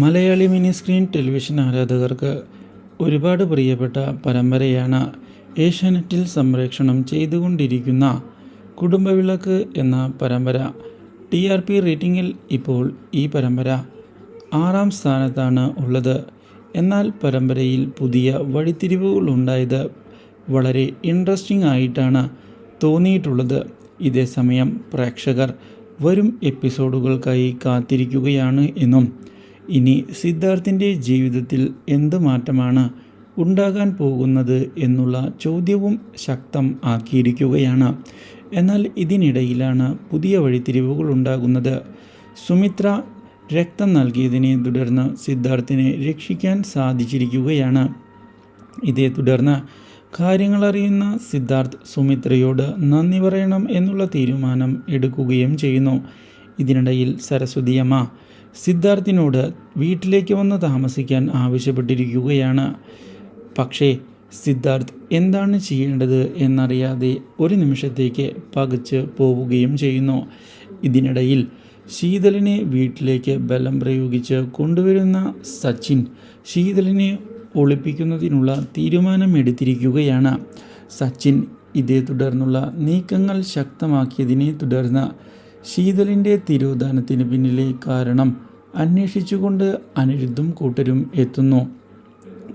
Malayali mini screen television ആരാധകർക്ക് ഒരുപാട് പ്രിയപ്പെട്ട പരമ്പരയാണ് ഏഷ്യാനെറ്റിൽ സംപ്രേക്ഷണം ചെയ്തുകൊണ്ടിരിക്കുന്ന കുടുംബവിളക്ക് എന്ന പരമ്പര. ടി ആർ പി റേറ്റിംഗിൽ ഇപ്പോൾ ഈ പരമ്പര ആറാം സ്ഥാനത്താണ് ഉള്ളത്. എന്നാൽ പരമ്പരയിൽ പുതിയ വഴിത്തിരിവുകൾ ഉണ്ടായത് വളരെ ഇൻട്രസ്റ്റിംഗ് ആയിട്ടാണ് തോന്നിയിട്ടുള്ളത്. ഇതേസമയം പ്രേക്ഷകർ വരും എപ്പിസോഡുകൾക്കായി കാത്തിരിക്കുകയാണ് എന്നും ഇനി സിദ്ധാർത്ഥിന്റെ ജീവിതത്തിൽ എന്ത് മാറ്റമാണ് ഉണ്ടാകാൻ പോകുന്നത് എന്നുള്ള ചോദ്യവും ശക്തം ആക്കിയിരിക്കുകയാണ്. എന്നാൽ ഇതിനിടയിലാണ് പുതിയ വഴിത്തിരിവുകൾ ഉണ്ടാകുന്നത്. സുമിത്ര രക്തം നൽകിയതിനെ തുടർന്ന് സിദ്ധാർത്ഥിനെ രക്ഷിക്കാൻ സാധിച്ചിരിക്കുകയാണ്. ഇതേ തുടർന്ന് കാര്യങ്ങളറിയുന്ന സിദ്ധാർത്ഥ് സുമിത്രയോട് നന്ദി പറയണം എന്നുള്ള തീരുമാനം എടുക്കുകയും ചെയ്യുന്നു. ഇതിനിടയിൽ സരസ്വതിയമ്മ സിദ്ധാർത്ഥിനോട് വീട്ടിലേക്ക് വന്ന് താമസിക്കാൻ ആവശ്യപ്പെട്ടിരിക്കുകയാണ്. പക്ഷേ സിദ്ധാർത്ഥ് എന്താണ് ചെയ്യേണ്ടത് എന്നറിയാതെ ഒരു നിമിഷത്തേക്ക് പകച്ച് പോവുകയും ചെയ്യുന്നു. ഇതിനിടയിൽ ശീതളിനെ വീട്ടിലേക്ക് ബലം പ്രയോഗിച്ച് കൊണ്ടുവരുന്ന സച്ചിൻ ശീതളിനെ ഒളിപ്പിക്കുന്നതിനുള്ള തീരുമാനമെടുത്തിരിക്കുകയാണ്. സച്ചിൻ ഇതേ തുടർന്നുള്ള നീക്കങ്ങൾ ശക്തമാക്കിയതിനെ തുടർന്ന് ശീതളിന്റെ തിരോധാനത്തിന് പിന്നിലെ കാരണം അന്വേഷിച്ചുകൊണ്ട് അനിരുദ്ധും കൂട്ടരും എത്തുന്നു.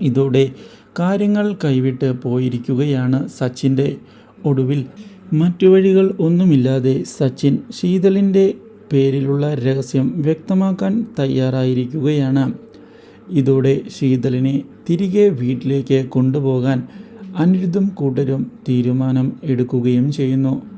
ഇതോടെ കാര്യങ്ങൾ കൈവിട്ട് പോയിരിക്കുകയാണ് സച്ചിന്റെ ഒടുവിൽ. മറ്റു വഴികൾ ഒന്നുമില്ലാതെ സച്ചിൻ ശീതളിന്റെ പേരിലുള്ള രഹസ്യം വ്യക്തമാക്കാൻ തയ്യാറായിരിക്കുകയാണ്. ഇതോടെ ശീതളിനെ തിരികെ വീട്ടിലേക്ക് കൊണ്ടുപോകാൻ അനിരുദ്ധും കൂട്ടരും തീരുമാനം എടുക്കുകയും ചെയ്യുന്നു.